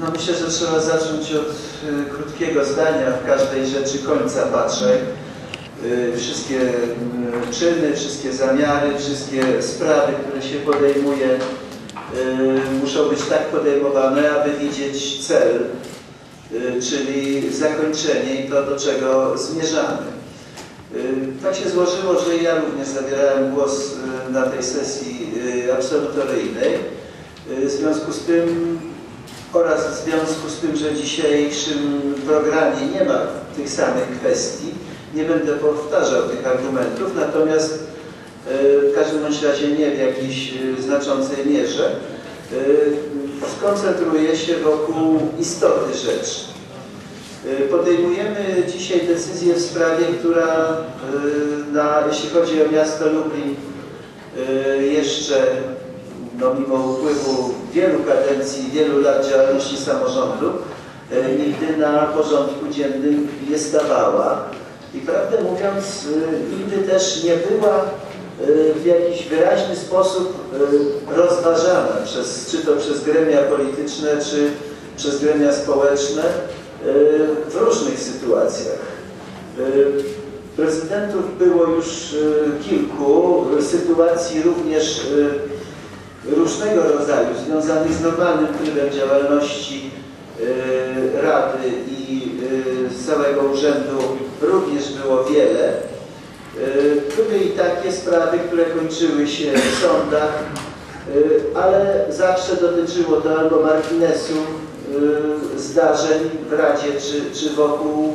No myślę, że trzeba zacząć od y, krótkiego zdania w każdej rzeczy końca patrzę. Y, wszystkie y, czyny, wszystkie zamiary, wszystkie sprawy, które się podejmuje, y, muszą być tak podejmowane, aby widzieć cel, y, czyli zakończenie i to, do czego zmierzamy. Y, Tak się złożyło, że ja również zabierałem głos na tej sesji absolutoryjnej. W związku z tym oraz w związku z tym, że w dzisiejszym programie nie ma tych samych kwestii, nie będę powtarzał tych argumentów, natomiast y, w każdym razie nie w jakiejś y, znaczącej mierze, y, skoncentruję się wokół istoty rzeczy. Podejmujemy dzisiaj decyzję w sprawie, która, na, jeśli chodzi o miasto Lublin, jeszcze no, mimo upływu wielu kadencji, wielu lat działalności samorządu, y, nigdy na porządku dziennym nie stawała. I prawdę mówiąc, y, nigdy też nie była y, w jakiś wyraźny sposób rozważana, przez, czy to przez gremia polityczne, czy przez gremia społeczne w różnych sytuacjach. Prezydentów było już kilku, sytuacji również różnego rodzaju, związanych z normalnym trybem działalności y, Rady i y, całego urzędu również było wiele. Y, Były i takie sprawy, które kończyły się w sądach, ale zawsze dotyczyło to albo marginesu zdarzeń w Radzie, czy, czy wokół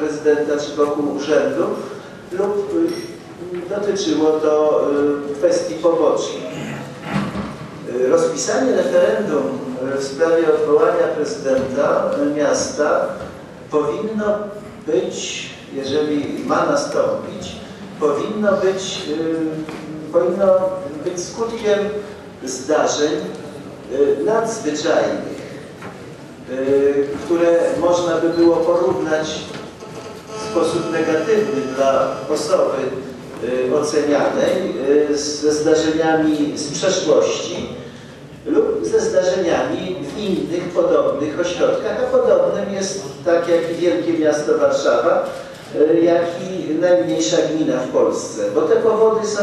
prezydenta, czy wokół urzędu, lub dotyczyło to kwestii pobocznych. Rozpisanie referendum w sprawie odwołania prezydenta miasta powinno być, jeżeli ma nastąpić, powinno być, y, powinno być skutkiem zdarzeń y, nadzwyczajnych, y, które można by było porównać w sposób negatywny dla osoby ocenianej ze zdarzeniami z przeszłości lub ze zdarzeniami w innych podobnych ośrodkach, a podobnym jest tak jak i wielkie miasto Warszawa, y, jak i najmniejsza gmina w Polsce, bo te powody są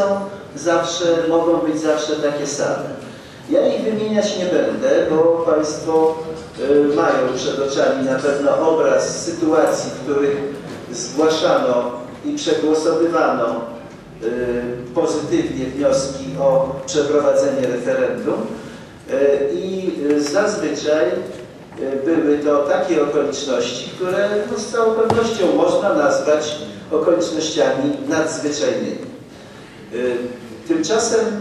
zawsze, mogą być zawsze takie same. Ja ich wymieniać nie będę, bo Państwo y, mają przed oczami na pewno obraz sytuacji, w których zgłaszano i przegłosowywano y, pozytywnie wnioski o przeprowadzenie referendum i y, zazwyczaj y, były to takie okoliczności, które no, z całą pewnością można nazwać okolicznościami nadzwyczajnymi. Tymczasem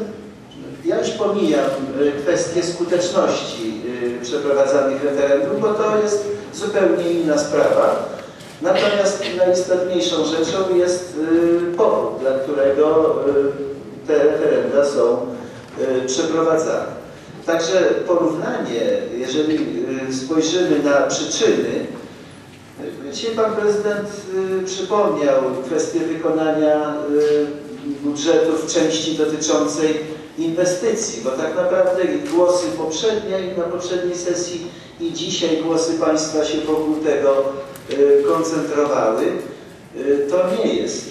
ja już pomijam kwestię skuteczności przeprowadzanych referendum, bo to jest zupełnie inna sprawa. Natomiast najistotniejszą rzeczą jest powód, dla którego te referenda są przeprowadzane. Także porównanie, jeżeli y, spojrzymy na przyczyny, y, dzisiaj Pan Prezydent y, przypomniał kwestię wykonania budżetu w części dotyczącej inwestycji, bo tak naprawdę głosy poprzednie i na poprzedniej sesji i dzisiaj głosy Państwa się wokół tego koncentrowały. To nie jest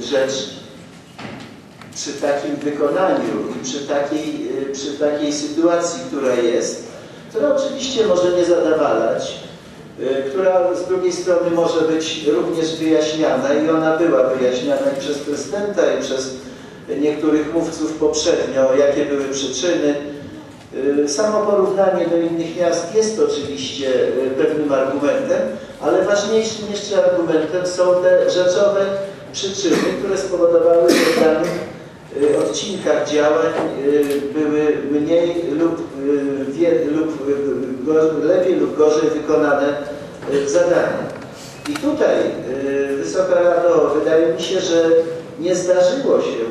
rzecz przy takim wykonaniu i przy takiej, y, przy takiej sytuacji, która jest, która oczywiście może nie zadawalać, y, która z drugiej strony może być również wyjaśniana i ona była wyjaśniana i przez prezydenta i przez niektórych mówców poprzednio, jakie były przyczyny. Y, Samo porównanie do innych miast jest oczywiście pewnym argumentem, ale ważniejszym jeszcze argumentem są te rzeczowe przyczyny, które spowodowały, że odcinkach działań y, były mniej lub, y, lub y, lepiej lub gorzej wykonane y, zadania. I tutaj, y, Wysoka Rado, wydaje mi się, że nie zdarzyło się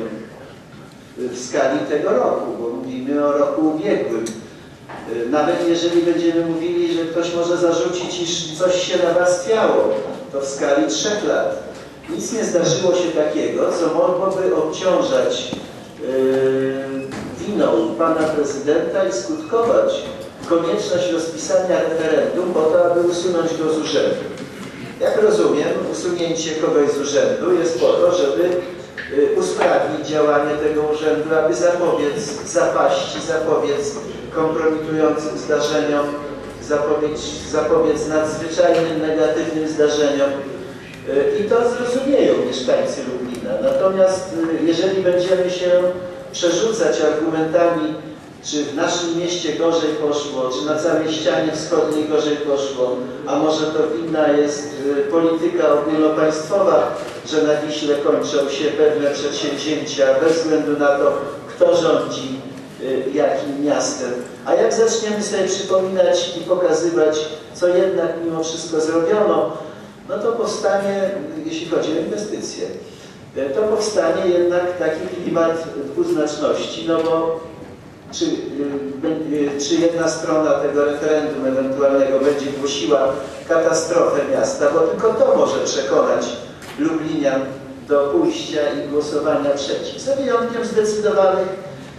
w skali tego roku, bo mówimy o roku ubiegłym. Y, Nawet jeżeli będziemy mówili, że ktoś może zarzucić, iż coś się nawarstwiało, to w skali trzech lat. Nic nie zdarzyło się takiego, co mogłoby obciążać yy, winą pana prezydenta i skutkować konieczność rozpisania referendum po to, aby usunąć go z urzędu. Jak rozumiem, usunięcie kogoś z urzędu jest po to, żeby y, usprawnić działanie tego urzędu, aby zapobiec zapaści, zapobiec kompromitującym zdarzeniom, zapobiec, zapobiec nadzwyczajnym negatywnym zdarzeniom. To zrozumieją mieszkańcy Lublina. Natomiast y, jeżeli będziemy się przerzucać argumentami, czy w naszym mieście gorzej poszło, czy na całej ścianie wschodniej gorzej poszło, a może to winna jest y, polityka ogólnopaństwowa, że na Wiśle kończą się pewne przedsięwzięcia bez względu na to, kto rządzi y, jakim miastem. A jak zaczniemy sobie przypominać i pokazywać, co jednak mimo wszystko zrobiono, no to powstanie, jeśli chodzi o inwestycje, y, to powstanie jednak taki klimat dwuznaczności, no bo czy, y, czy jedna strona tego referendum ewentualnego będzie głosiła katastrofę miasta, bo tylko to może przekonać Lublinian do pójścia i głosowania przeciw. Za wyjątkiem zdecydowanych,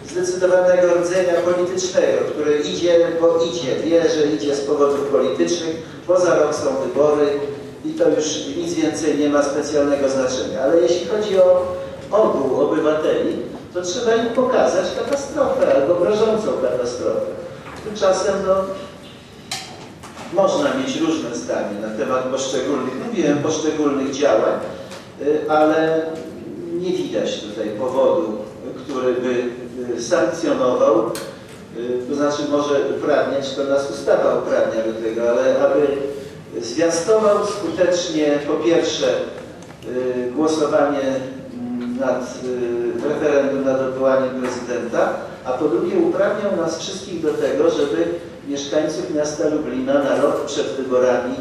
zdecydowanego rdzenia politycznego, który idzie, bo idzie, wie, że idzie z powodów politycznych, bo za rok są wybory i to już nic więcej nie ma specjalnego znaczenia. Ale jeśli chodzi o ogół obywateli, to trzeba im pokazać katastrofę albo grożącą katastrofę. Tymczasem no, można mieć różne zdanie na temat poszczególnych, mówiłem, poszczególnych działań, y, ale nie widać tutaj powodu, który by y, sankcjonował, y, to znaczy może uprawniać, to nas ustawa uprawnia do tego, ale aby zwiastował skutecznie po pierwsze głosowanie nad y, referendum nad odwołaniem prezydenta, a po drugie uprawniał nas wszystkich do tego, żeby mieszkańców miasta Lublina na rok przed wyborami,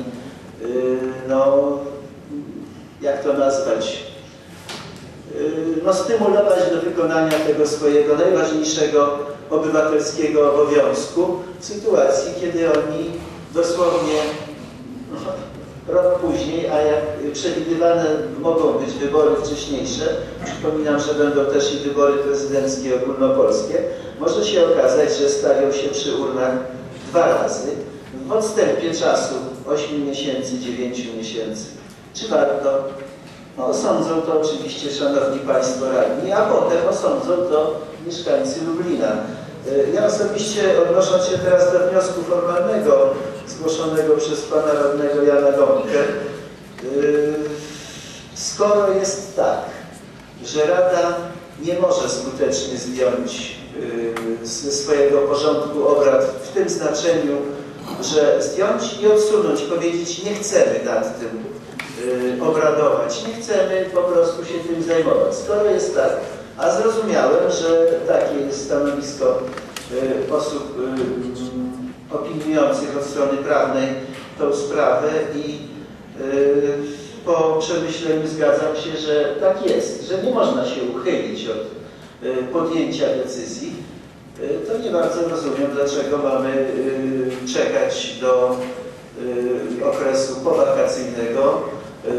y, no jak to nazwać, y, no, stymulować do wykonania tego swojego najważniejszego obywatelskiego obowiązku w sytuacji, kiedy oni dosłownie rok później, a jak przewidywane mogą być wybory wcześniejsze, przypominam, że będą też i wybory prezydenckie ogólnopolskie, może się okazać, że stawią się przy urnach dwa razy w odstępie czasu 8 miesięcy, 9 miesięcy. Czy warto? No, osądzą to oczywiście Szanowni Państwo radni, a potem osądzą to mieszkańcy Lublina. Y, ja osobiście odnosząc się teraz do wniosku formalnego zgłoszonego przez pana radnego Jana Gąbkę, y, skoro jest tak, że Rada nie może skutecznie zdjąć y, ze swojego porządku obrad w tym znaczeniu, że zdjąć i odsunąć, powiedzieć nie chcemy nad tym obradować, nie chcemy po prostu się tym zajmować. Skoro jest tak, a zrozumiałem, że takie jest stanowisko y, osób y, opiniujących od strony prawnej tą sprawę i y, po przemyśleniu zgadzam się, że tak jest, że nie można się uchylić od podjęcia decyzji, to nie bardzo rozumiem, dlaczego mamy czekać do okresu powakacyjnego.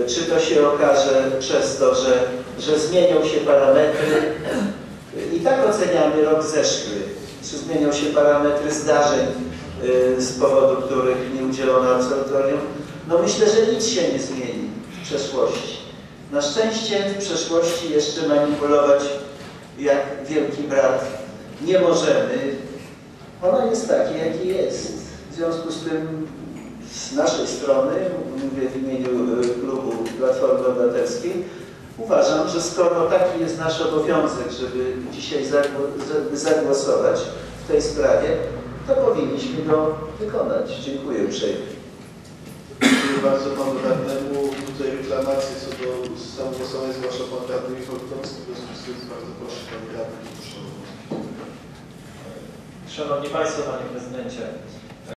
Czy to się okaże przez to, że że zmienią się parametry i tak oceniamy rok zeszły, czy zmienią się parametry zdarzeń, y, z powodu których nie udzielono absolutorium. No myślę, że nic się nie zmieni w przeszłości. Na szczęście w przeszłości jeszcze manipulować jak wielki brat nie możemy. Ono jest takie, jakie jest. W związku z tym z naszej strony, mówię w imieniu y, klubu Platformy Obywatelskiej, Uważam, że skoro taki jest nasz obowiązek, żeby dzisiaj zagłosować w tej sprawie, to powinniśmy go wykonać. Dziękuję uprzejmie. Dziękuję bardzo panu radnemu. Tutaj reklamację co do samogłosowania zgłasza pan radny Michał Tomski. W związku z tym bardzo proszę pan radny. Szanowni Państwo, Panie Prezydencie,